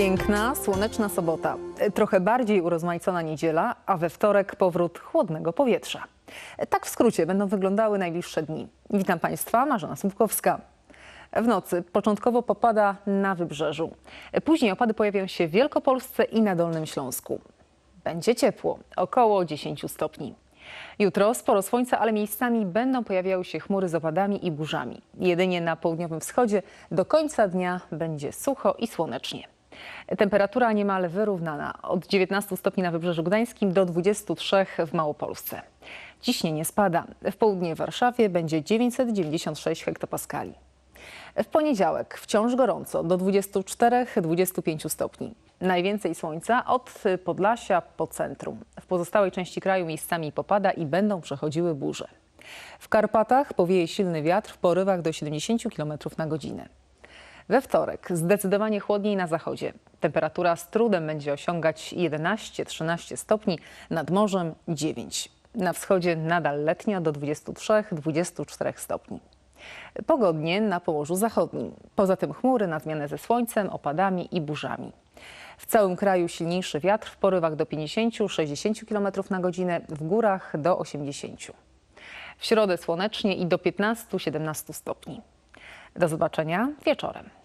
Piękna, słoneczna sobota, trochę bardziej urozmaicona niedziela, a we wtorek powrót chłodnego powietrza. Tak w skrócie będą wyglądały najbliższe dni. Witam Państwa, Marzena Słupkowska. W nocy początkowo popada na wybrzeżu. Później opady pojawią się w Wielkopolsce i na Dolnym Śląsku. Będzie ciepło, około 10 stopni. Jutro sporo słońca, ale miejscami będą pojawiały się chmury z opadami i burzami. Jedynie na południowym wschodzie do końca dnia będzie sucho i słonecznie. Temperatura niemal wyrównana od 19 stopni na Wybrzeżu Gdańskim do 23 w Małopolsce. Ciśnienie spada. W południe Warszawie będzie 996 hektopaskali. W poniedziałek wciąż gorąco do 24-25 stopni. Najwięcej słońca od Podlasia po centrum. W pozostałej części kraju miejscami popada i będą przechodziły burze. W Karpatach powieje silny wiatr w porywach do 70 km na godzinę. We wtorek zdecydowanie chłodniej na zachodzie. Temperatura z trudem będzie osiągać 11-13 stopni, nad morzem 9. Na wschodzie nadal letnio do 23-24 stopni. Pogodnie na Pomorzu Zachodnim. Poza tym chmury na zmianę ze słońcem, opadami i burzami. W całym kraju silniejszy wiatr w porywach do 50-60 km na godzinę, w górach do 80. W środę słonecznie i do 15-17 stopni. Do zobaczenia wieczorem.